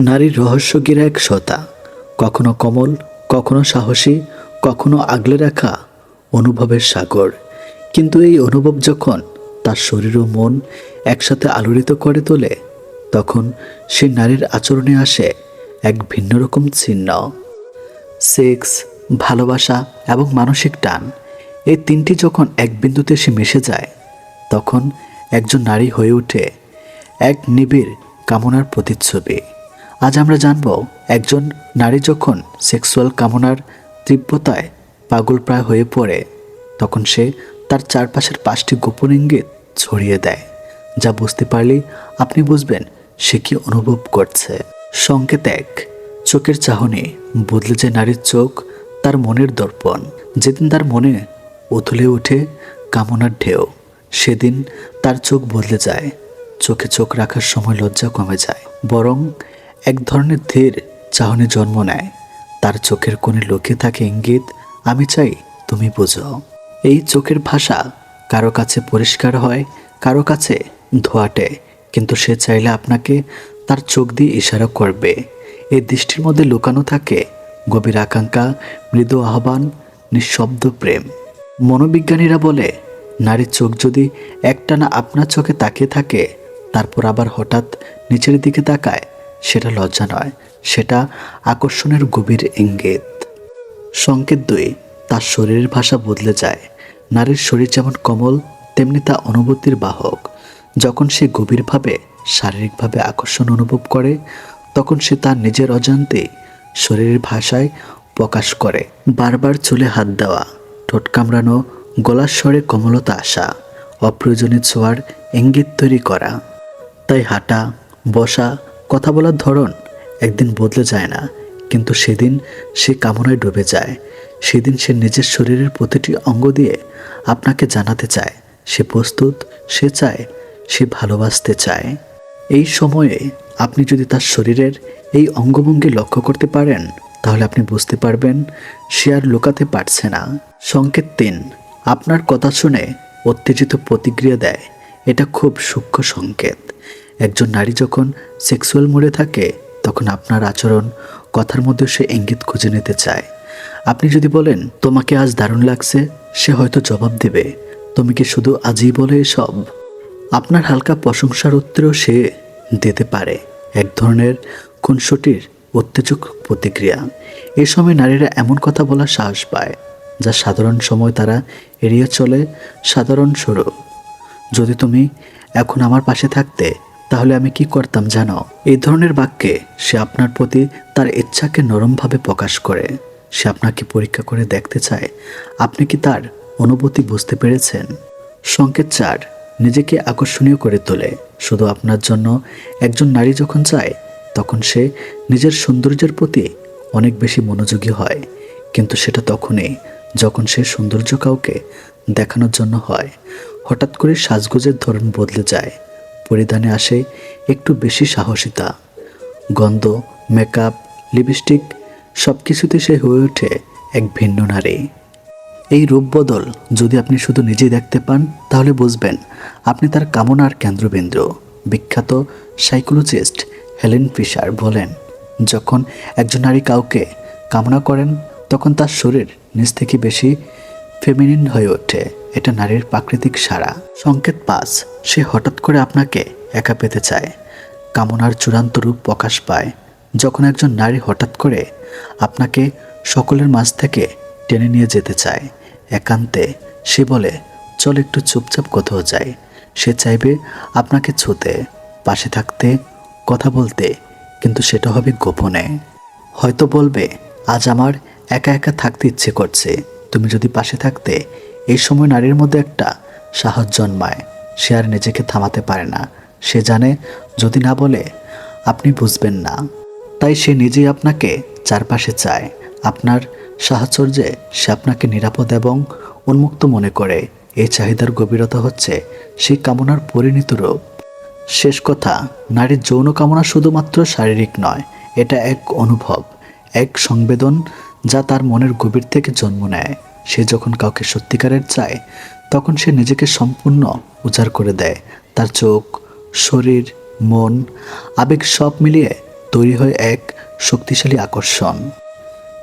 নারীর রহস্যগিরা এক সতা? কখনো কমল, কখনো সাহসী, কখনো আগলে রাখা অনুভবের সাগর। কিন্তু এই অনুভব যখন তার শরীর ও মন একসাথে আলোড়িত করে তোলে, তখন সে নারীর আচরণে আসে এক ভিন্ন রকম চিহ্ন সেক্স, ভালোবাসা এবং মানসিক টান, এই তিনটি যখন এক বিন্দুতে সে মিশে যায়, তখন একজন নারী হয়ে ওঠে এক নিবিড় কামনার প্রতিচ্ছবি। আজ আমরা জানব, একজন নারী যখন সেক্সুয়াল কামনার তীব্রতায় পাগলপ্রায় হয়ে পড়ে, তখন সে তার চারপাশের পাঁচটি গোপন ইঙ্গিত ছড়িয়ে দেয়, যা বুঝতে পারলেই আপনি বুঝবেন সে কি অনুভব করছে। সংকেত এক, চোখের চাহনি বদলে যায় নারীর চোখ, তার মনের দর্পণ। যেদিন তার মনে উথলে ওঠে কামনার ঢেউ, সেদিন তার চোখ বদলে যায়। চোখে চোখ রাখার সময় লজ্জা কমে যায়। বরং এক ধরনের ধীর চাহনি জন্ম নেয়। তার চোখের কোণে লোকে থাকে ইঙ্গিত, আমি চাই তুমি বুঝো। এই চোখের ভাষা কারও কাছে পরিষ্কার হয়, কারও কাছে ধোয়াটে। কিন্তু সে চাইলে আপনাকে তার চোখ দিয়ে ইশারা করবে। এই দৃষ্টির মধ্যে লুকানো থাকে গভীর আকাঙ্ক্ষা, মৃদু আহ্বান, নিঃশব্দ প্রেম। মনোবিজ্ঞানীরা বলে, নারীর চোখ যদি একটানা আপনার চোখে তাকিয়ে থাকে তারপর আবার হঠাৎ নিচের দিকে তাকায়। সেটা লজ্জা নয়, সেটা আকর্ষণের গভীর ইঙ্গিত। সংকেত দুই, তার শরীরের ভাষা বদলে যায়। নারীর শরীর যেমন কমল, তেমনি তা অনুভূতির বাহক। যখন সে গভীরভাবে, শারীরিকভাবে আকর্ষণ অনুভব করে, তখন সে তার নিজের অজান্তে শরীরের ভাষায় প্রকাশ করে। বারবার চুলে হাত দেওয়া, ঠোঁট কামড়ানো, গলার স্বরে কমলতা আসা, অপ্রয়োজনীয় ছোঁয়ার ইঙ্গিত তৈরি করা। তাই হাঁটা, বসা, কথা বলার ধরন একদিন বদলে যায় না। কিন্তু সেদিন সে কামনায় ডুবে যায়। সেদিন সে নিজের শরীরের প্রতিটি অঙ্গ দিয়ে আপনাকে জানাতে চায়। সে প্রস্তুত, সে চায়, সে ভালোবাসতে চায়। এই সময়ে আপনি যদি তার শরীরের এই অঙ্গভঙ্গি লক্ষ্য করতে পারেন, তাহলে আপনি বুঝতে পারবেন সে আর লুকাতে পারছে না। সংকেত তিন, আপনার কথা শুনে উত্তেজিত প্রতিক্রিয়া দেয়। এটা খুব সূক্ষ্ম সংকেত। একজন নারী যখন সেক্সুয়াল মোডে থাকে, তখন আপনার আচরণ, কথার মধ্যে সে ইঙ্গিত খুঁজে নিতে চায়। আপনি যদি বলেন, তোমাকে আজ দারুণ লাগছে সে হয়তো জবাব দেবে, তুমি কি শুধু আজই বলে এসব? আপনার হালকা প্রশংসার উত্তরও সে দিতে পারে। এক ধরনের খুনসটির উত্তেজক প্রতিক্রিয়া। এ সময় নারীরা এমন কথা বলার সাহস পায়, যা সাধারণ সময় তারা এড়িয়ে চলে সাধারণ স্বরূপ যদি তুমি এখন আমার পাশে থাকতে তাহলে আমি কি করতাম জানো? এই ধরনের বাক্যে সে আপনার প্রতি তার ইচ্ছাকে নরমভাবে প্রকাশ করে। সে আপনাকে পরীক্ষা করে দেখতে চায়। আপনি কি তার অনুভূতি বুঝতে পেরেছেন? সংকেত চার, নিজেকে আকর্ষণীয় করে তোলে। শুধু আপনার জন্য, একজন নারী যখন চায়, তখন সে নিজের সৌন্দর্যের প্রতি অনেক বেশি মনোযোগী হয়। কিন্তু সেটা তখনই যখন সে সৌন্দর্য কাউকে দেখানোর জন্য হয়। হঠাৎ করে সাজগোজের ধরন বদলে যায়। পরিধানে আসে একটু বেশি সাহসিতা। গন্ধ মেকআপ লিপস্টিক সব কিছুতে সে হয়ে ওঠে এক ভিন্ন নারী। এই রূপ বদল যদি আপনি শুধু নিজেই দেখতে পান, তাহলে বুঝবেন আপনি তার কামনার কেন্দ্রবিন্দু। বিখ্যাত সাইকোলজিস্ট হেলেন ফিশার বলেন, যখন একজন নারী কাউকে কামনা করেন, তখন তার শরীর নিজ থেকে বেশি ফেমিনিন হয়ে ওঠে। এটা নারীর প্রাকৃতিক সারা সংকেত পাস। সে হঠাৎ করে আপনাকে একা পেতে চায়। কামনার চূড়ান্ত রূপ প্রকাশ পায়। যখন একজন নারী হঠাৎ করে আপনাকে সকলের মাঝ থেকে টেনে নিয়ে যেতে চায়, একান্তে সে বলে, চল একটু চুপচাপ কোথাও যায় সে চাইবে আপনাকে ছুতে, পাশে থাকতে, কথা বলতে, কিন্তু সেটা হবে গোপনে। হয়তো বলবে, আজ আমার একা একা থাকতে ইচ্ছে করছে। তুমি যদি পাশে থাকতে এই সময় নারীর মধ্যে একটা সাহস জন্মায়। সে আর নিজেকে থামাতে পারে না। সে জানে, যদি না বলে, আপনি বুঝবেন না। তাই সে নিজেই আপনাকে চারপাশে চায়। আপনার সাহচর্যে সে আপনাকে নিরাপদ এবং উন্মুক্ত মনে করে। এই চাহিদার গভীরতা হচ্ছে সেই কামনার পরিণত রূপ। শেষ কথা, নারীর যৌন কামনা শুধুমাত্র শারীরিক নয়, এটা এক অনুভব, এক সংবেদন যা তার মনের গভীর থেকে জন্ম নেয়। সে যখন কাউকে সত্যিকারের চায়, তখন সে নিজেকে সম্পূর্ণ উজাড় করে দেয়। তার চোখ, শরীর, মন, আবেগ সব মিলিয়ে তৈরি হয় এক শক্তিশালী আকর্ষণ।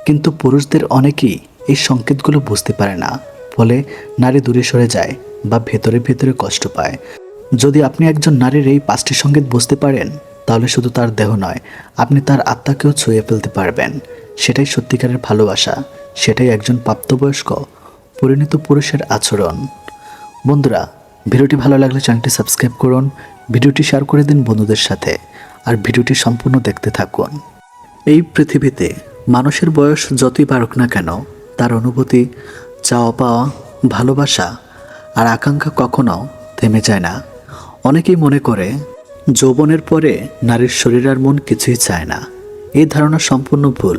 কিন্তু পুরুষদের অনেকেই এই সংকেতগুলো বুঝতে পারে না, ফলে নারী দূরে সরে যায় বা ভেতরে ভেতরে কষ্ট পায়। যদি আপনি একজন নারীর এই পাঁচটি সংকেত বুঝতে পারেন, তাহলে শুধু তার দেহ নয়, আপনি তার আত্মাকেও ছুঁয়ে ফেলতে পারবেন। সেটাই সত্যিকারের ভালোবাসা। সেটাই একজন প্রাপ্তবয়স্ক, পরিণত পুরুষের আচরণ। বন্ধুরা, ভিডিওটি ভালো লাগলে চ্যানেলটি সাবস্ক্রাইব করুন, ভিডিওটি শেয়ার করে দিন বন্ধুদের সাথে, আর ভিডিওটি সম্পূর্ণ দেখতে থাকুন। এই পৃথিবীতে মানুষের বয়স যতই বাড়ুক না কেন, তার অনুভূতি, চাওয়া পাওয়া, ভালোবাসা আর আকাঙ্ক্ষা কখনো থেমে যায় না। অনেকেই মনে করে, যৌবনের পরে নারীর শরীর আর মন কিছুই চায় না। এই ধারণা সম্পূর্ণ ভুল।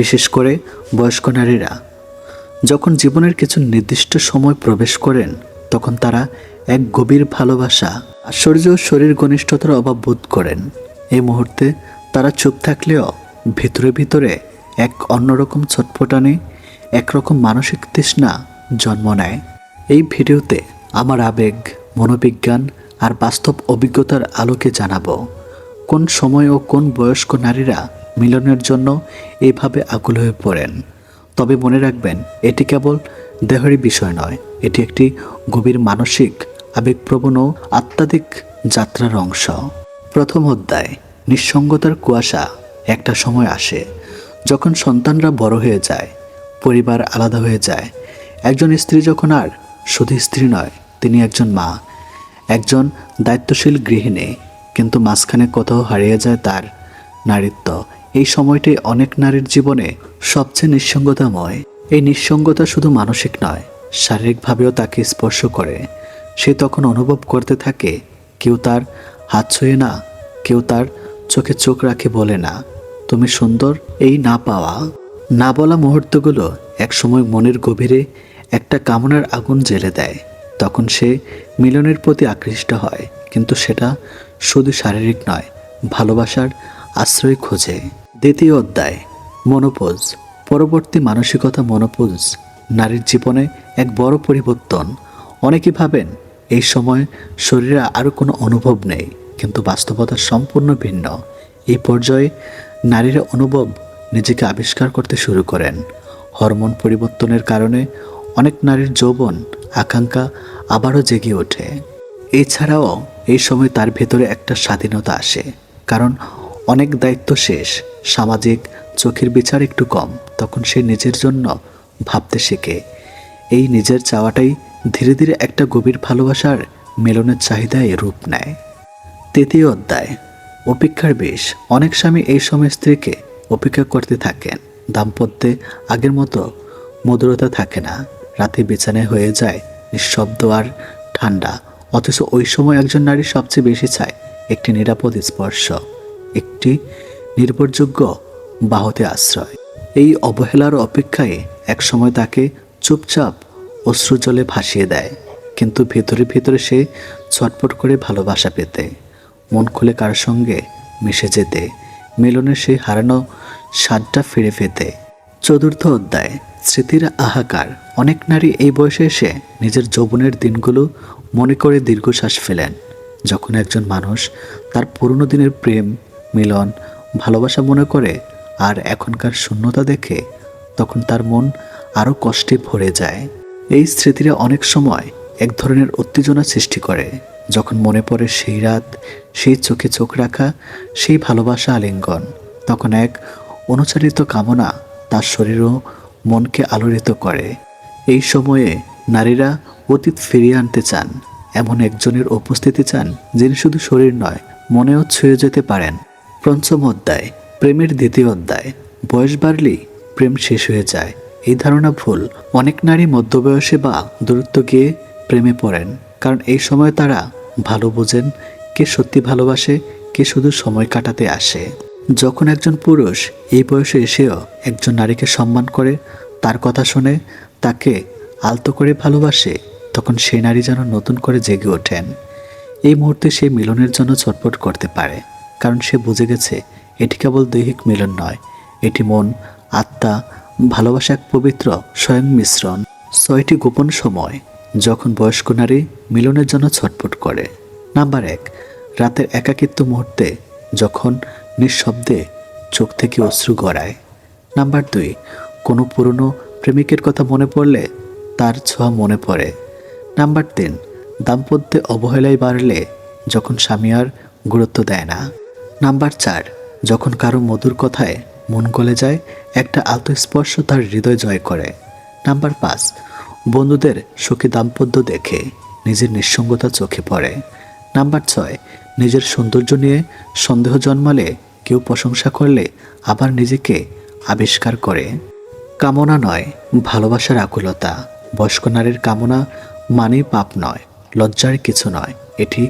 বিশেষ করে বয়স্ক নারীরা। যখন জীবনের কিছু নির্দিষ্ট সময় প্রবেশ করেন, তখন তারা এক গভীর ভালোবাসা, আশ্চর্য শরীর ঘনিষ্ঠতার অভাব বোধ করেন। এই মুহূর্তে তারা চুপ থাকলেও ভিতরে ভিতরে এক অন্যরকম ছটফটানি একরকম মানসিক তৃষ্ণা জন্ম নেয়। এই ভিডিওতে আমার আবেগ, মনোবিজ্ঞান আর বাস্তব অভিজ্ঞতার আলোকে জানাব, কোন সময় ও কোন বয়স্ক নারীরা মিলনের জন্য এইভাবে আকুল হয়ে পড়েন। তবে মনে রাখবেন, এটি কেবল দেহেরই বিষয় নয়, এটি একটি গভীর মানসিক, আবেগপ্রবণ ও আত্মাধিক যাত্রার অংশ। প্রথম অধ্যায়, নিঃসঙ্গতার কুয়াশা। একটা সময় আসে, যখন সন্তানরা বড় হয়ে যায়, পরিবার আলাদা হয়ে যায়। একজন স্ত্রী যখন আর শুধু স্ত্রী নয়, তিনি একজন মা। একজন দায়িত্বশীল গৃহিণী, কিন্তু মাঝখানে কোথাও হারিয়ে যায় তার নারীত্ব। এই সময়টি অনেক নারীর জীবনে সবচেয়ে নিঃসঙ্গতাময়। এই নিঃসঙ্গতা শুধু মানসিক নয়, শারীরিকভাবেও তাকে স্পর্শ করে। সে তখন অনুভব করতে থাকে, কেউ তার হাত ছুঁয়ে না, কেউ তার চোখে চোখ রাখে বলে না, তুমি সুন্দর, এই না পাওয়া। না বলা মুহূর্তগুলো একসময় মনের গভীরে একটা কামনার আগুন জ্বেলে দেয়। তখন সে মিলনের প্রতি আকৃষ্ট হয়, কিন্তু সেটা শুধু শারীরিক নয়, ভালোবাসার আশ্রয় খোঁজে। দ্বিতীয় অধ্যায়, মনোপোজ। পরবর্তী মানসিকতা মনোপোজ, নারীর জীবনে এক বড় পরিবর্তন। অনেকে ভাবেন, এই সময় শরীরে আরও কোনো অনুভব নেই, কিন্তু বাস্তবতা সম্পূর্ণ ভিন্ন। এই পর্যায়ে নারীরা অনুভব নিজেকে আবিষ্কার করতে শুরু করেন। হরমোন পরিবর্তনের কারণে অনেক নারীর যৌবন, আকাঙ্ক্ষা আবারও জেগে ওঠে। এছাড়াও এই সময় তার ভেতরে একটা স্বাধীনতা আসে, কারণ অনেক দায়িত্ব শেষ। সামাজিক চোখের বিচার একটু কম, তখন সে নিজের জন্য ভাবতে শেখে। এই নিজের চাওয়াটাই ধীরে ধীরে একটা গভীর ভালোবাসার মেলনের চাহিদায় রূপ নেয়। তৃতীয় অধ্যায়। অপেক্ষার বেশ, অনেক স্বামী এই সময় স্ত্রীকে অপেক্ষা করতে থাকেন। দাম্পত্যে আগের মতো মধুরতা থাকে না। রাতে বিছানায় হয়ে যায় নিঃশব্দ আর ঠান্ডা, অথচ ওই সময় একজন নারী সবচেয়ে বেশি চায় একটি নিরাপদ স্পর্শ। একটি নির্ভরযোগ্য বাহতে আশ্রয়। এই অবহেলার অপেক্ষায় একসময় তাকে চুপচাপ অশ্রুজলে ভাসিয়ে দেয়, কিন্তু ভেতরে ভেতরে সে ছটপট করে ভালোবাসা পেতে, মন খুলে কার সঙ্গে মিশে যেতে, মিলনে সেই হারানো স্বাদটা ফিরে পেতে। চতুর্থ অধ্যায়, স্মৃতির আহাকার। অনেক নারী এই বয়সে এসে নিজের যৌবনের দিনগুলো মনে করে দীর্ঘশ্বাস ফেলেন। যখন একজন মানুষ তার পুরনো দিনের প্রেম মিলন ভালোবাসা মনে করে আর এখনকার শূন্যতা দেখে তখন তার মন আরও কষ্টে ভরে যায়। এই স্মৃতিরা অনেক সময় এক ধরনের উত্তেজনা সৃষ্টি করে। যখন মনে পড়ে সেই রাত, সেই চোখে চোখ রাখা, সেই ভালোবাসা আলিঙ্গন, তখন এক অনুচারিত কামনা তার শরীর ও মনকে আলোড়িত করে। এই সময়ে নারীরা অতীত ফিরিয়ে আনতে চান। এমন একজনের উপস্থিতি চান যিনি শুধু শরীর নয়, মনেও ছুঁয়ে যেতে পারেন। পঞ্চম অধ্যায়, প্রেমের দ্বিতীয় অধ্যায়। বয়স বাড়লেই প্রেম শেষ হয়ে যায়। এই ধারণা ভুল। অনেক নারী মধ্যবয়সে বা দূরত্ব গিয়ে প্রেমে পড়েন। কারণ এই সময় তারা ভালো বোঝেন, কে সত্যি ভালোবাসে, কে শুধু সময় কাটাতে আসে। যখন একজন পুরুষ এই বয়সে এসেও একজন নারীকে সম্মান করে, তার কথা শুনে তাকে আলতো করে ভালোবাসে, তখন সেই নারী যেন নতুন করে জেগে ওঠেন। এই মুহূর্তে সে মিলনের জন্য ছটপট করতে পারে। কারণ সে বুঝে গেছে এটি কেবল দৈহিক মিলন নয়, এটি মন, আত্মা, ভালোবাসা এক পবিত্র, স্বয়ং মিশ্রণ। ছয়টি গোপন সময়, যখন বয়স্ক নারী মিলনের জন্য ছটফট করে। নাম্বার এক, রাতের একাকিত্ব মুহূর্তে, যখন নিঃশব্দে চোখ থেকে অশ্রু গড়ায়। নাম্বার দুই, কোনো পুরনো প্রেমিকের কথা মনে পড়লে তার ছোঁয়া মনে পড়ে। নাম্বার তিন, দাম্পত্যে অবহেলায় বাড়লে যখন স্বামী আর গুরুত্ব দেয় না। নাম্বার চার, যখন কারও মধুর কথায় মন গলে যায়, একটা আত্মস্পর্শ তার হৃদয় জয় করে। নাম্বার পাঁচ, বন্ধুদের সুখী দাম্পত্য দেখে নিজের নিঃসঙ্গতা চোখে পড়ে। নাম্বার ছয়, নিজের সৌন্দর্য নিয়ে সন্দেহ জন্মালে কেউ প্রশংসা করলে আবার নিজেকে আবিষ্কার করে। কামনা নয়, ভালোবাসার আকুলতা। বয়স্ক নারীর কামনা মানেই পাপ নয়, লজ্জার কিছু নয়, এটি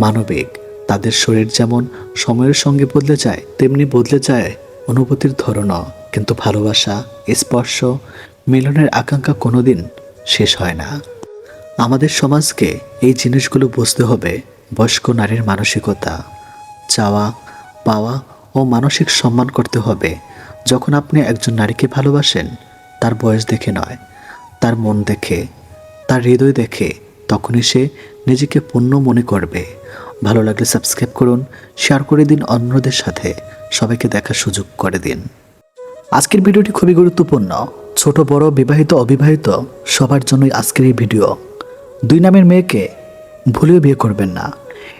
মানবিক। তাদের শরীর যেমন সময়ের সঙ্গে বদলে যায়, তেমনি বদলে যায় অনুভূতির ধরনও। কিন্তু ভালোবাসা, স্পর্শ, মিলনের আকাঙ্ক্ষা কোনোদিন শেষ হয় না। আমাদের সমাজকে এই জিনিসগুলো বুঝতে হবে, বয়স্ক নারীর মানসিকতা। চাওয়া, পাওয়া ও মানসিক সম্মান করতে হবে। যখন আপনি একজন নারীকে ভালোবাসেন, তার বয়স দেখে নয়, তার মন দেখে, তার হৃদয় দেখে, তখনই সে নিজেকে পূর্ণ মনে করবে। ভালো লাগলে সাবস্ক্রাইব করুন শেয়ার করে দিন অন্যদের সাথে। সবাইকে দেখার সুযোগ করে দিন। আজকের ভিডিওটি খুবই গুরুত্বপূর্ণ। ছোট, বড়, বিবাহিত, অবিবাহিত, সবার জন্যই আজকের এই ভিডিও। দুই নামের মেয়েকে ভুলেও বিয়ে করবেন না।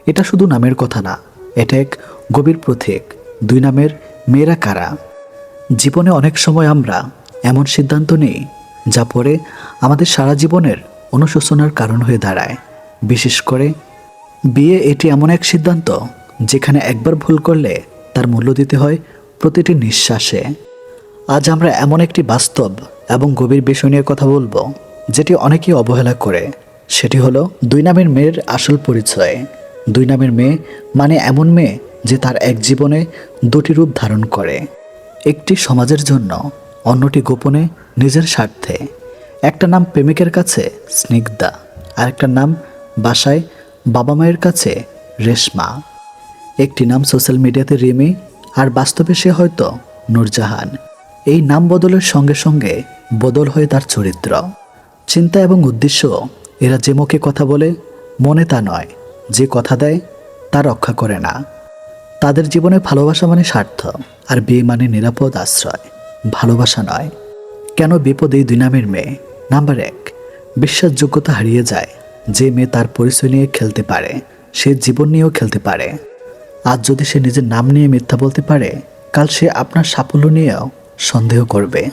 এটা শুধু নামের কথা না, এটা এক গভীর প্রতীক। দুই নামের মেয়েরা কারা? জীবনে অনেক সময় আমরা এমন সিদ্ধান্ত নিই, যা পরে আমাদের সারা জীবনের অনুশোচনার কারণ হয়ে দাঁড়ায়। বিশেষ করে বিয়ে এটি এমন এক সিদ্ধান্ত যেখানে একবার ভুল করলে তার মূল্য দিতে হয় প্রতিটি নিঃশ্বাসে। আজ আমরা এমন একটি বাস্তব এবং গভীর বিষয় নিয়ে কথা বলব, যেটি অনেকেই অবহেলা করে। সেটি হলো দুই নামের মেয়ের আসল পরিচয়। দুই নামের মেয়ে মানে এমন মেয়ে যে তার এক জীবনে দুটি রূপ ধারণ করে। একটি সমাজের জন্য, অন্যটি গোপনে নিজের স্বার্থে। একটা নাম প্রেমিকের কাছে স্নিগ্ধা আর একটা নাম বাসায় বাবা মায়ের কাছে রেশমা। একটি নাম সোশ্যাল মিডিয়াতে রিমি, আর বাস্তবে সে হয়তো নূরজাহান। এই নাম বদলের সঙ্গে সঙ্গে বদল হয়ে তার চরিত্র। চিন্তা এবং উদ্দেশ্য, এরা যে মুখে কথা বলে, মনে তা নয়। যে কথা দেয়, তা রক্ষা করে না। তাদের জীবনে ভালোবাসা মানে স্বার্থ, আর বিয়ে মানে নিরাপদ আশ্রয়। ভালোবাসা নয়। কেন বিপদ এই দুই নামের মেয়ে? নাম্বার এক, বিশ্বাসযোগ্যতা হারিয়ে যায়। যে মেয়ে তার পরিচয় নিয়ে খেলতে পারে, সে জীবন নিয়েও খেলতে পারে। আজ যদি সে নিজের নাম নিয়ে মিথ্যা বলতে পারে, কাল সে আপনার সাফল্য নিয়েও সন্দেহ করবে।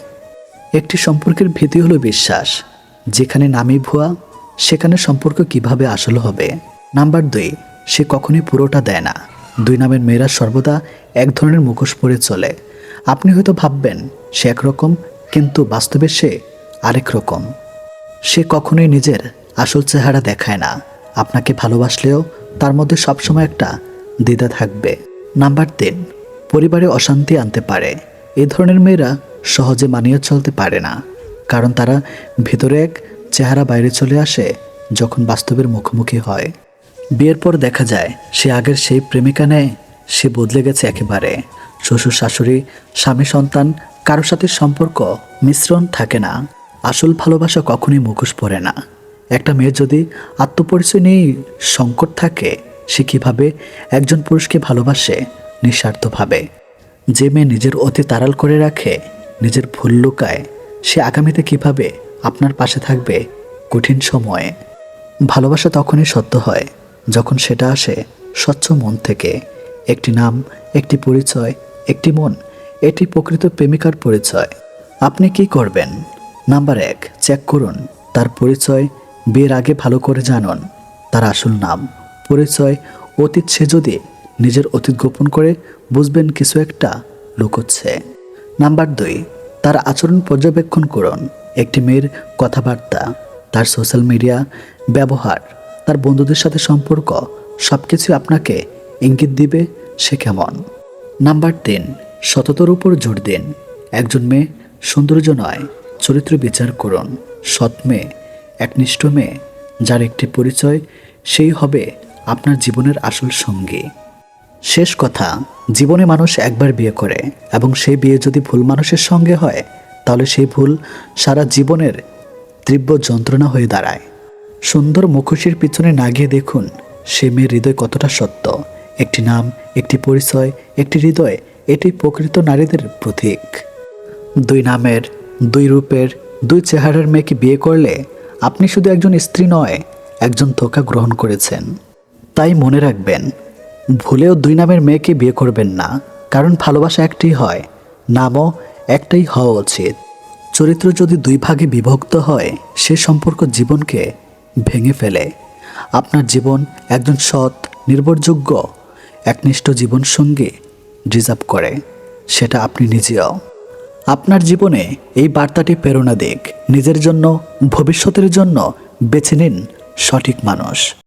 একটি সম্পর্কের ভীতি হলো বিশ্বাস। যেখানে নামই ভুয়া, সেখানে সম্পর্ক কীভাবে আসল হবে? নাম্বার দুই, সে কখনোই পুরোটা দেয় না। দুই নামের মেয়েরা সর্বদা এক ধরনের মুখোশ পরে চলে। আপনি হয়তো ভাববেন, সে একরকম, কিন্তু বাস্তবে সে আরেক রকম। সে কখনোই নিজের আসল চেহারা দেখায় না। আপনাকে ভালোবাসলেও তার মধ্যে সবসময় একটা দ্বিধা থাকবে। নাম্বার তিন, পরিবারে অশান্তি আনতে পারে। এ ধরনের মেয়েরা সহজে মানিয়ে চলতে পারে না। কারণ তারা ভেতরে এক চেহারা বাইরে চলে আসে যখন বাস্তবের মুখোমুখি হয়। বিয়ের পর দেখা যায়, সে আগের সেই প্রেমিকা নেয়, সে বদলে গেছে একেবারে। শ্বশুর, শাশুড়ি, স্বামী, সন্তান, কারোর সাথে সম্পর্ক, মিশ্রণ থাকে না। আসল ভালোবাসা কখনই মুখোশ পড়ে না। একটা মেয়ে যদি আত্মপরিচয় নিয়ে সংকট থাকে, সে কীভাবে একজন পুরুষকে ভালোবাসে? নিঃস্বার্থভাবে। যে মেয়ে নিজের অতি তাড়াল করে রাখে, নিজের ভুল লুকায়, সে আগামীতে কীভাবে আপনার পাশে থাকবে? কঠিন সময়ে। ভালোবাসা তখনই সত্য হয়, যখন সেটা আসে স্বচ্ছ মন থেকে। একটি নাম, একটি পরিচয়, একটি মন, এটি প্রকৃত প্রেমিকার পরিচয়। আপনি কি করবেন? নাম্বার এক, চেক করুন, তার পরিচয় বিয়ের আগে ভালো করে জানুন। তার আসল নাম। পরিচয় অতীত সে যদি নিজের অতীত গোপন করে বুঝবেন কিছু একটা লুকোচ্ছে। নাম্বার দুই, তার আচরণ পর্যবেক্ষণ করুন। একটি মেয়ের কথাবার্তা, তার সোশ্যাল মিডিয়া, ব্যবহার, তার বন্ধুদের সাথে সম্পর্ক সব কিছু আপনাকে ইঙ্গিত দিবে সে কেমন। নাম্বার তিন, সততার উপর জোর দিন। একজন মেয়ে সৌন্দর্য নয়, চরিত্র বিচার করুন। সৎ মেয়ে একনিষ্ঠ মেয়ে, যার একটি পরিচয় সেই হবে আপনার জীবনের আসল সঙ্গী। শেষ কথা, জীবনে মানুষ একবার বিয়ে করে এবং সেই বিয়ে যদি ভুল মানুষের সঙ্গে হয়, তাহলে সেই ভুল সারা জীবনের তীব্র যন্ত্রণা হয়ে দাঁড়ায়। সুন্দর মুখোশির পিছনে না গিয়ে দেখুন, সে মেয়ের হৃদয় কতটা সত্য। একটি নাম, একটি পরিচয়, একটি হৃদয় এটি প্রকৃত নারীদের প্রতীক। দুই নামের, দুই রূপের, দুই চেহারার মেয়েকে বিয়ে করলে আপনি শুধু একজন স্ত্রী নয়, একজন ধোকা গ্রহণ করেছেন। তাই মনে রাখবেন, ভুলেও দুই নামের মেয়েকে বিয়ে করবেন না, কারণ ভালোবাসা একটাই হয়, নামও একটাই হওয়া উচিত। চরিত্র যদি দুই ভাগে বিভক্ত হয়, সে সম্পর্ক জীবনকে ভেঙে ফেলে। আপনার জীবন একজন সৎ, নির্ভরযোগ্য, একনিষ্ঠ জীবনসঙ্গী ডিজার্ভ করে, সেটা আপনি নিজেও। আপনার জীবনে এই বার্তাটি প্রেরণা দিক। নিজের জন্য ভবিষ্যতের জন্য বেছে নিন সঠিক মানুষ।